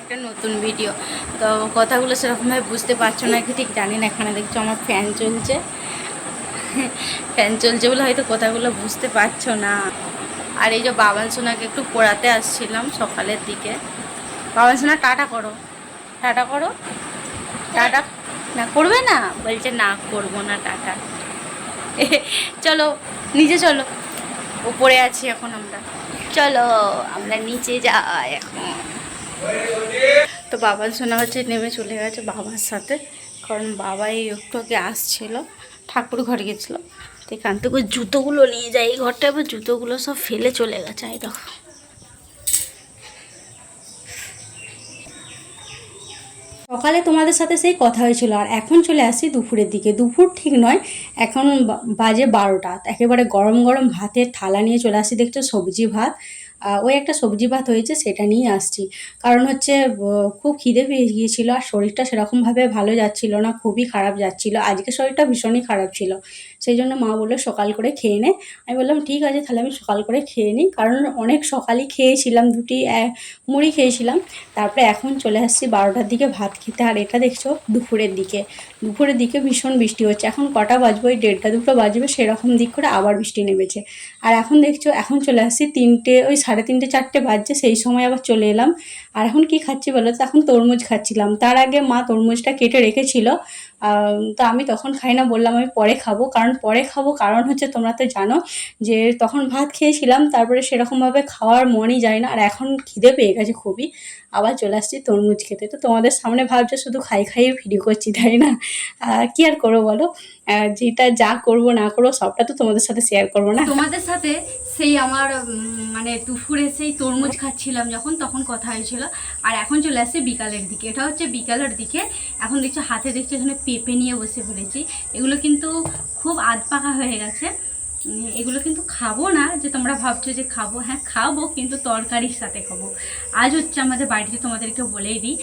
একটা নতুন ভিডিও তো কথাগুলো সেরকমভাবে বুঝতে পারছ না কি ঠিক জানি না, এখানে দেখছ আমার ফ্যান চলছে। ফ্যান চলছে বলে হয়তো কথাগুলো বুঝতে পারছ না। আর এই যে বাবান সোনাকে একটু পড়াতে আসছিলাম সকালের দিকে। বাবান সোনা, টাটা করো। টাটা করো। টাটা। না, করবে না? বলছে, না, করব না, টাটা। চলো, নিচে চলো। উপরে আছি এখন আমরা। চলো, আমরা নিচে যাই এখন। তো বাবার শোনা হচ্ছে নেমে চলে গেছে বাবার সাথে। কারণ বাবা এই একটু আগে আসছিল, ঠাকুর ঘর গেছিল। তো এখান থেকে জুতোগুলো নিয়ে যায়, এই ঘরটা এবার জুতোগুলো সব ফেলে চলে গেছে এই দেখো। সকালে তোমাদের সাথে সেই কথা হয়েছিল, আর এখন চলে আসি দুপুরের দিকে। দুপুর ঠিক নয়, এখন বাজে বারোটা। একেবারে গরম গরম ভাতের থালা নিয়ে চলে আসি, দেখছ সবজি ভাত। ওই একটা সবজি ভাত হয়েছে, সেটা নিয়ে আসছি। কারণ হচ্ছে খুব খিদে পেয়ে গিয়েছিল আর শরীরটা সেরকমভাবে ভালো যাচ্ছিল না, খুবই খারাপ যাচ্ছিল। আজকে শরীরটা ভীষণই খারাপ ছিল। সেই জন্য মা বলল সকাল করে খেয়ে নে। আমি বললাম, ঠিক আছে, তাহলে আমি সকাল করে খেয়ে নিই। কারণ অনেক সকালই খেয়েছিলাম, দুটি মুড়ি খেয়েছিলাম। তারপরে এখন চলে আসছি বারোটার দিকে ভাত খেতে। আর এটা দেখছ, দুপুরের দিকে। দুপুরের দিকে ভীষণ বৃষ্টি হচ্ছে। এখন কটা বাজবে? ওই দেড়টা দুটো বাজবে, সেরকম দিক করে আবার বৃষ্টি নেমেছে। আর এখন দেখছ, এখন চলে আসছি তিনটে, ওই সাড়ে তিনটে, চারটে বাজছে, সেই সময় আবার চলে এলাম। আর এখন কি খাচ্ছি বলো তো? এখন তরমুজ খাচ্ছিলাম। তার আগে মা তরমুজটা কেটে রেখেছিল। তো আমি তখন খাই না, বললাম আমি পরে খাব। কারণ পরে খাব কারণ হচ্ছে তোমরা তো জানো যে তখন ভাত খেয়েছিলাম, তারপরে সেরকমভাবে খাওয়ার মনই যায় না, আর এখন খিদে পেয়ে গেছে খুবই। আবার চলে আসছি তরমুজ খেতে। তো তোমাদের সামনে ভাবছে শুধু খাই খাইয়ে ভিডিও করছি, তাই না? কী আর করব বলো? যেটা যা করব না করব, সবটা তো তোমাদের সাথে শেয়ার করব না। তোমাদের সাথে সেই আমার মানে দুপুরে সেই তরমুজ খাচ্ছিলাম যখন, তখন কথা হয়েছিল। আর এখন চলে আসছে বিকালের দিকে। এটা হচ্ছে বিকালের দিকে। এখন দেখছ হাতে দেখছ এখানে পেঁপে নিয়ে বসে পড়েছি। এগুলো কিন্তু খুব আধ পাকা হয়ে গেছে। এগুলো কিন্তু খাব না, যে তোমরা ভাবছ যে খাব হ্যাঁ খাব, কিন্তু তরকারির সাথে খাব। আজ হচ্ছে আমাদের বাড়িতে তোমাদেরকে বলেই দিই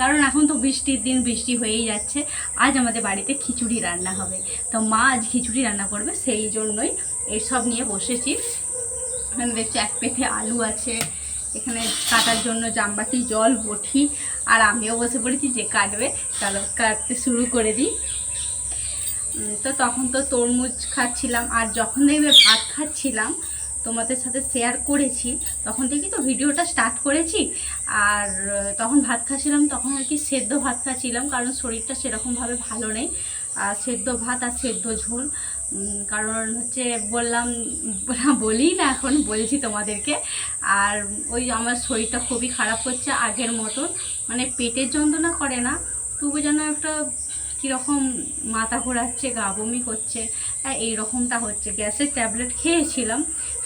কারণ এখন তো বৃষ্টির দিন, বৃষ্টি হয়েই যাচ্ছে, আজ আমাদের বাড়িতে খিচুড়ি রান্না হবে। তো মা আজ খিচুড়ি রান্না করবে, সেই জন্যই এইসব নিয়ে বসেছি। দেখছি এক পেটে আলু আছে, এখানে কাটার জন্য জামবাটি জল, বটি, আর আমিও বসে পড়েছি যে কাটবে। চলো, কাটতে শুরু করে দিই। তো তখন তো তরমুজ খাচ্ছিলাম। আর যখন দেখবে ভাত খাচ্ছিলাম, তোমাদের সাথে শেয়ার করেছি, তখন থেকেই তো ভিডিওটা স্টার্ট করেছি। আর তখন ভাত খাচ্ছিলাম, তখন আর কি সেদ্ধ ভাত খাচ্ছিলাম, কারণ শরীরটা সেরকমভাবে ভালো নেই। আর সেদ্ধ ভাত আর সেদ্ধ ঝোল কারণ হচ্ছে বললাম, বলি না এখন, বলছি তোমাদেরকে। আর ওই আমার শরীরটা খুবই খারাপ করছে আগের মতন। মানে পেটের যন্ত্রণা করে না, তবু যেন একটা কীরকম মাথা ঘোরাচ্ছে, গা বমি করছে এই রকমটা হচ্ছে। গ্যাসের ট্যাবলেট খেয়েছিলাম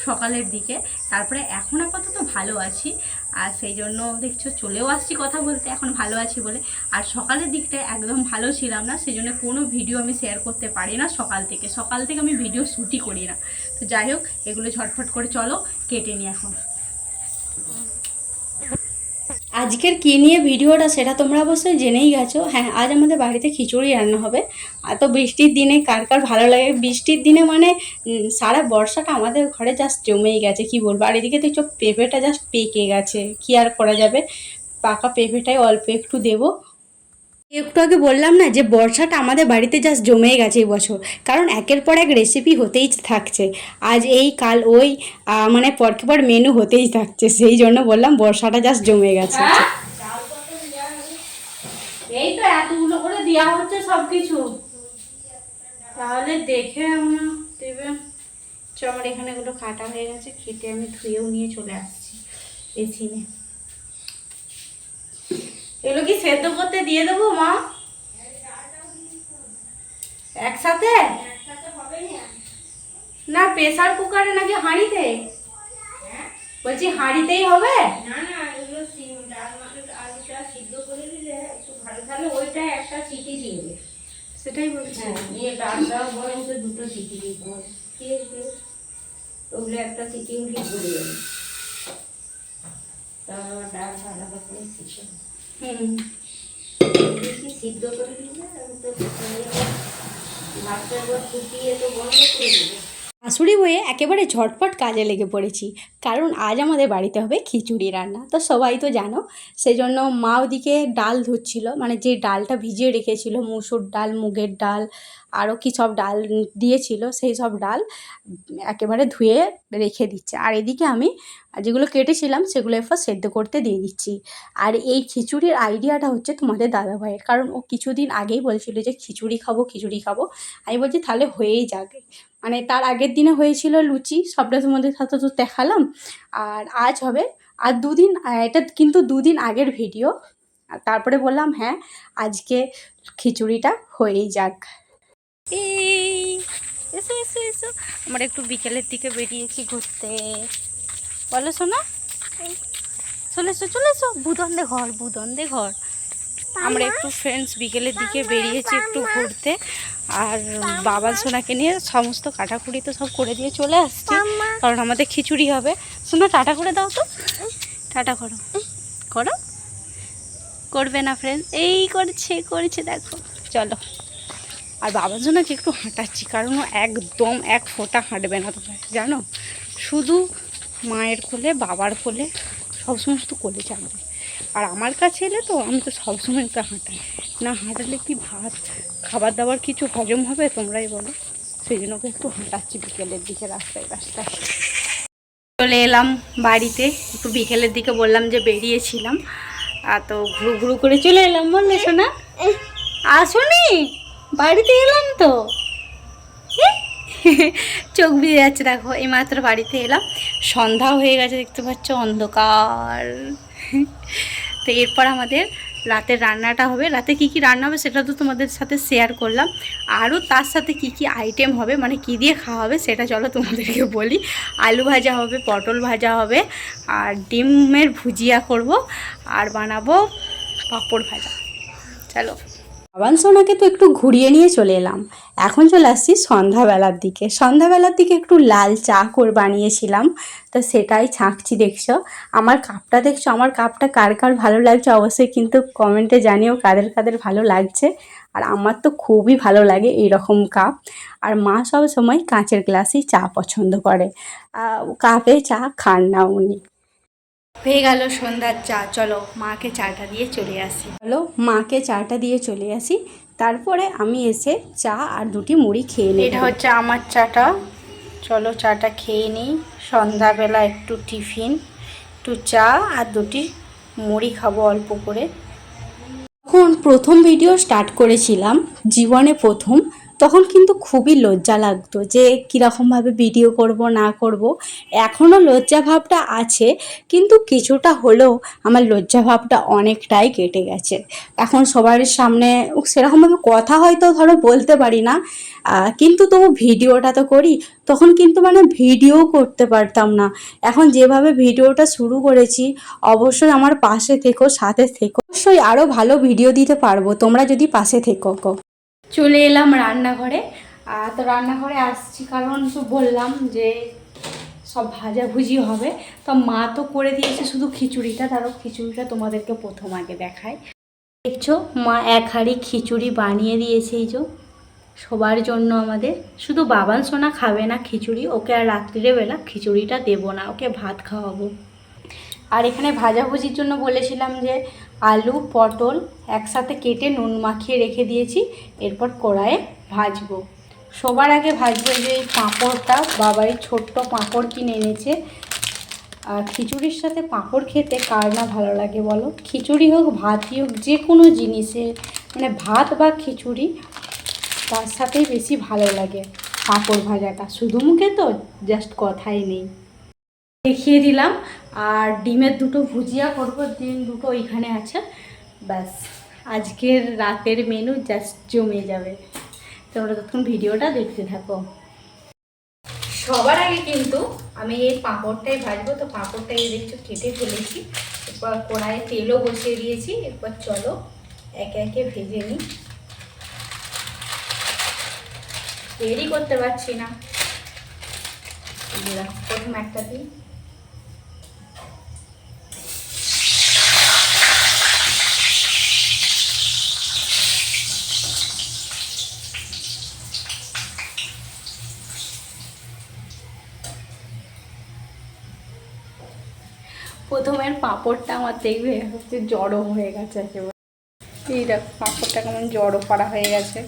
সকালের দিকে, তারপরে এখন আপাতত ভালো আছি। আর সেই জন্য দেখছ, চলেও আসছি কথা বলতে, এখন ভালো আছি বলে। আর সকালের দিকটা একদম ভালো ছিলাম না, সেই জন্য কোনো ভিডিও আমি শেয়ার করতে পারি না সকাল থেকে। সকাল থেকে আমি ভিডিও শ্যুটই করি না। তো যাই হোক, এগুলো ঝটফট করে চলো, কেটে নিই এখন। আজকের কী নিয়ে ভিডিওটা সেটা তোমরা অবশ্যই জেনেই গেছো। হ্যাঁ আজ আমাদের বাড়িতে খিচুড়ি রান্না হবে। আর তো বৃষ্টির দিনে কার কার ভালো লাগে? বৃষ্টির দিনে মানে সারা বর্ষাটা আমাদের ঘরে জাস্ট জমেই গেছে, কি বলব? আর এদিকে তো দেখছ পেঁপেটা জাস্ট পেকে গেছে, কি আর করা যাবে? পাকা পেঁপেটাই অল্প একটু দেবো। একটু আগে বললাম না যে বর্ষাটা আমাদের বাড়িতে জাস্ট জমেই গেছে এই বছর। কারণ একের পর এক রেসিপি হতেই থাকছে। আজ এই, কাল ওই মানে পরকে পর মেনু হতেই থাকছে। সেই জন্য বললাম বর্ষাটা জাস্ট জমে গেছে। এই তো এতগুলো করে দেওয়া হচ্ছে সব কিছু তাহলে দেখে আমরা দেবে। আমার এখানে এগুলো কাটা হয়ে গেছে, কেটে আমি ধুয়েও নিয়ে চলে আসছি। এসিনে এগুলো কি সেদ্ধ করতে দিয়ে দেবো মা? একসাথে? না প্রেসার কুকারে নাকি হাঁড়িতে? বলছি হাঁড়িতেই হবে? না না এগুলো ডাল আলুটা সিদ্ধ করে দিলে একটু ভালো। তাহলে ওইটা একটা সিটি দিবে। সেটাই বলছি। হ্যাঁ দিয়ে ডালটাও বরঞ্চ দুটো সিটি দিতে হবে। ঠিক আছে ওগুলো একটা সিটি উঠে ঘুরে যাবে। তারপর ডাল আলাদা করে হুম বেশি শাশুড়ি হয়ে একেবারে ঝটপট কাজে লেগে পড়েছি, কারণ আজ আমাদের বাড়িতে হবে খিচুড়ি রান্না। তো সবাই তো জানো সেই জন্য মা ওদিকে ডাল ধুচ্ছিল মানে যে ডালটা ভিজিয়ে রেখেছিল, মুসুর ডাল, মুগের ডাল আরও কি সব ডাল দিয়েছিল, সেই সব ডাল একেবারে ধুয়ে রেখে দিচ্ছে। আর এদিকে আমি যেগুলো কেটেছিলাম সেগুলো এরপর সেদ্ধ করতে দিয়ে দিচ্ছি। আর এই খিচুড়ির আইডিয়াটা হচ্ছে তোমাদের দাদাভাইয়ের। কারণ ও কিছুদিন আগেই বলছিল যে খিচুড়ি খাব খিচুড়ি খাব। আমি বলছি, তাহলে হয়েই যাবে মানে তার আগের দিনে হয়েছিল লুচি সবটা তোমাদের সাথে তো দেখালাম। আর আজ হবে, আর দুদিন, এটা কিন্তু দুদিন আগের ভিডিও। তারপরে বললাম হ্যাঁ আজকে খিচুড়িটা হয়েই যাক। এই এসো এসো এসো। আমরা একটু বিকেলের দিকে বেরিয়েছি ঘুরতে। বলো শোনা চলে এসো চলে এসো। বুদন্দে ঘর বুদন্দে ঘর। আমরা একটু ফ্রেন্ডস বিকেলের দিকে বেরিয়েছি একটু ঘুরতে। আর বাবা। সোনাকে নিয়ে সমস্ত কাটাকুড়ি তো সব করে দিয়ে চলে আসছি। কারণ আমাদের খিচুড়ি হবে। শোনা টাটা করে দাও তো। টাটা করো। করো? করবে না ফ্রেন্ডস এই করছে করছে দেখো। চলো। আর বাবার জন্য কি একটু হাঁটাচ্ছি? কারণ ও একদম এক ফোঁটা হাঁটবে না তোমরা জানো? শুধু মায়ের কোলে বাবার কোলে সবসময় শুধু কোলে চাপবে। আর আমার কাছে এলে তো আমি তো সবসময় ওকে হাঁটাই। না হাঁটালে কি ভাত খাবার দাবার কিছু হজম হবে তোমরাই বলো? সেই জন্য ওকে একটু হাঁটাচ্ছি বিকেলের দিকে রাস্তায় রাস্তায়। চলে এলাম বাড়িতে। একটু বিকেলের দিকে বললাম যে বেরিয়েছিলাম। আর তো ঘুরু ঘুরু করে চলে এলাম বললে শোনা আসুনি বাড়িতে এলাম তো। চোখ ভিজে যাচ্ছে, দেখো, এইমাত্র বাড়িতে এলাম। সন্ধ্যা হয়ে গেছে, দেখতে পাচ্ছ, অন্ধকার। তো এরপর আমাদের রাতের রান্নাটা হবে। রাতে কি কি রান্না হবে সেটা তো তোমাদের সাথে শেয়ার করলাম। আরও তার সাথে কি কি আইটেম হবে মানে কি দিয়ে খাওয়া হবে সেটা চলো তোমাদেরকে বলি। আলু ভাজা হবে, পটল ভাজা হবে, আর ডিমের ভুজিয়া করব, আর বানাবো পাঁপড় ভাজা। চলো। বাবান সোনাকে তো একটু ঘুরিয়ে নিয়ে চলে এলাম। এখন চলে আসছি সন্ধ্যাবেলার দিকে। সন্ধ্যাবেলার দিকে একটু লাল চা করে বানিয়েছিলাম। তো সেটাই ছাঁকছি দেখছ। আমার কাপটা দেখছ? আমার কাপটা কার কার ভালো লাগছে অবশ্যই কিন্তু কমেন্টে জানিও কাদের কাদের ভালো লাগছে। আর আমার তো খুবই ভালো লাগে এইরকম কাপ। আর মা সব সময় কাঁচের গ্লাসেই চা পছন্দ করে। কাপে চা খান না উনি। হয়ে গেল সন্ধ্যার চা। চলো মাকে চাটা দিয়ে চলে আসি। হলো মাকে চাটা দিয়ে চলে আসি। তারপরে আমি এসে চা আর দুটি মুড়ি খেয়ে নিই এটা হচ্ছে আমার চাটা। চলো চাটা খেয়ে নিই। সন্ধ্যাবেলা একটু টিফিন একটু চা আর দুটি মুড়ি খাব অল্প করে। যখন প্রথম ভিডিও স্টার্ট করেছিলাম জীবনে প্রথম। তখন কিন্তু খুবই লজ্জা লাগতো যে কীরকমভাবে ভিডিও করব, না করব। এখনও লজ্জা ভাবটা আছে, কিন্তু কিছুটা হলেও আমার লজ্জা ভাবটা অনেকটাই কেটে গেছে। এখন সবার সামনে সেরকমভাবে কথা হয়তো ধরো বলতে পারি না কিন্তু তবু ভিডিওটা তো করি, তখন কিন্তু মানে ভিডিও করতে পারতাম না। এখন যেভাবে ভিডিওটা শুরু করেছি, অবশ্যই আমার পাশে থেকো, সাথে থেকো, অবশ্যই আরও ভালো ভিডিও দিতে পারব, তোমরা যদি পাশে থেকো চলে এলাম রান্নাঘরে। আর তো রান্নাঘরে আসছি কারণ তো বললাম যে সব ভাজাভুজি হবে। তো মা তো করে দিয়েছে শুধু খিচুড়িটা, তারও খিচুড়িটা তোমাদেরকে প্রথম আগে দেখায় দেখছ, মা এক হাঁড়ি খিচুড়ি বানিয়ে দিয়েছে এই যে। সবার জন্য আমাদের। শুধু বাবান সোনা খাবে না খিচুড়ি, ওকে আর রাত্রিরে বেলা খিচুড়িটা দেবো না, ওকে ভাত খাওয়াবো। আর এখানে ভাজাভুজির জন্য বলেছিলাম যে আলু, পটল একসাথে কেটে নুন মাখিয়ে রেখে দিয়েছি, এরপর কড়াইয়ে ভাজবো। সবার আগে ভাজবো যে পাঁপড়টা বাবাই ছোট্ট পাঁপড় কিনে এনেছে। আর খিচুড়ির সাথে পাঁপড় খেতে কার না ভালো লাগে বলো? খিচুড়ি হোক, ভাতই হোক, যে কোনো জিনিসে মানে ভাত বা খিচুড়ি, তার সাথেই বেশি ভালো লাগে পাঁপড় ভাজাটা। শুধু মুখে তো জাস্ট কথাই নেই। দেখিয়ে দিলাম। আর ডিমের দুটো ভুজিয়া করব, ডিম দুটো ওইখানে আছে। ব্যাস, আজকের রাতের মেনু জাস্ট জমে যাবে। তোমরা তখন ভিডিওটা দেখতে থাকো। সবার আগে কিন্তু আমি এই পাঁপড়টাই ভাজবো। তো পাঁপড়টাই দেখছ কেটে ফেলেছি। এরপর কড়াইয়ে তেলও বসিয়ে দিয়েছি। এরপর চলো একে একে ভেজে নিই। দেরি করতে পারছি না। প্রথম একটা দিই। পাঁপড়টা আমার দেখবে, হচ্ছে জড়ো হয়ে গেছে একেবারে। এই দেখ পাঁপড়টা কেমন জড়ো করা হয়ে গেছে।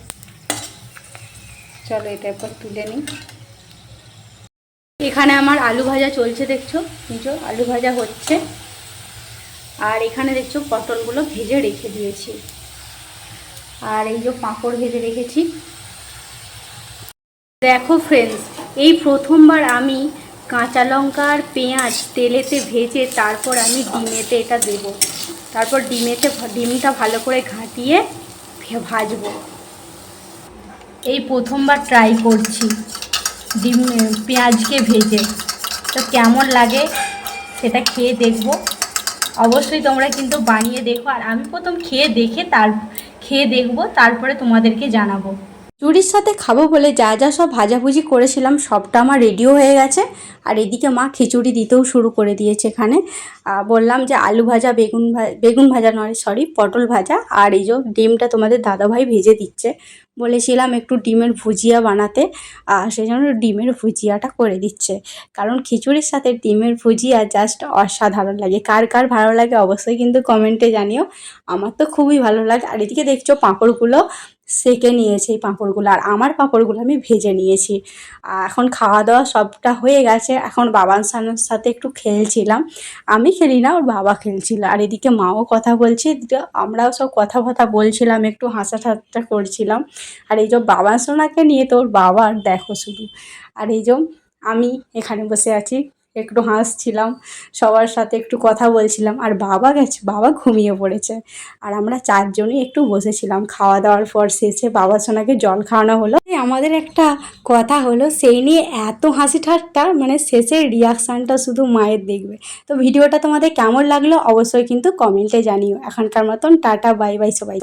চলো এটা এরপর তুলে নিই। এখানে আমার আলু ভাজা চলছে, দেখছ? নিচো আলু ভাজা হচ্ছে। আর এখানে দেখছ, পটলগুলো ভেজে রেখে দিয়েছি। আর এই যে পাঁপড় ভেজে রেখেছি। দেখো ফ্রেন্ডস এই প্রথমবার আমি কাঁচা লঙ্কা আর পেঁয়াজ তেলেতে ভেজে তারপর আমি ডিমেতে এটা দেব। তারপর ডিমেতে ডিমটা ভালো করে ঘাঁটিয়ে ভাজবো। এই প্রথমবার ট্রাই করছি ডিম, পেঁয়াজকে ভেজে। তো কেমন লাগে সেটা খেয়ে দেখব। অবশ্যই তোমরা কিন্তু বানিয়ে দেখো। আর আমি প্রথম খেয়ে দেখে তার খেয়ে দেখব, তারপরে তোমাদেরকে জানাব। চুরির সাথে খাব বলে যা যা সব ভাজাভুজি করেছিলাম, সবটা আমার রেডিও হয়ে গেছে। আর এদিকে মা খিচুড়ি দিতেও শুরু করে দিয়েছে এখানে। বললাম যে আলু ভাজা, বেগুন বেগুন ভাজা নয় সরি পটল ভাজা। আর এই যে ডিমটা তোমাদের দাদাভাই ভেজে দিচ্ছে। বলেছিলাম একটু ডিমের ভুজিয়া বানাতে, আর সেই জন্য ডিমের ভুজিয়াটা করে দিচ্ছে। কারণ খিচুড়ির সাথে ডিমের ভুজিয়া জাস্ট অসাধারণ লাগে। কার কার ভালো লাগে অবশ্যই কিন্তু কমেন্টে জানিও। আমার তো খুবই ভালো লাগে। আর এদিকে দেখছ পাঁপড়গুলো সেকে নিয়েছি এই পাঁপড়গুলো। আর আমার পাঁপড়গুলো আমি ভেজে নিয়েছি। এখন খাওয়া দাওয়া সবটা হয়ে গেছে। এখন বাবার সাথে একটু খেলছিলাম। আমি খেলি না, ওর বাবা খেলছিল। আর এদিকে মাও কথা বলছে। আমরাও সব কথা কথা বলছিলাম, একটু হাসা ঠাট্টা করছিলাম। আর এই যে বাবা সোনাকে নিয়ে তোর ওর বাবার দেখো শুধু। আর এই যে আমি এখানে বসে আছি, একটু হাসছিলাম, সবার সাথে একটু কথা বলছিলাম, আর বাবা গেছে, বাবা ঘুমিয়ে পড়েছে। আর আমরা চারজনই একটু বসেছিলাম, খাওয়া দাওয়ার পর শেষে বাবা সোনাকে জল খাওয়ানো হলো। আমাদের একটা কথা হলো, সেই নিয়ে এত হাসি ঠাট্টা মানে শেষের রিয়াকশানটা শুধু মায়ের দেখবে। তো ভিডিওটা তোমাদের কেমন লাগল অবশ্যই কিন্তু কমেন্টে জানিও। এখনকার মতন টাটা বাই বাই সবাই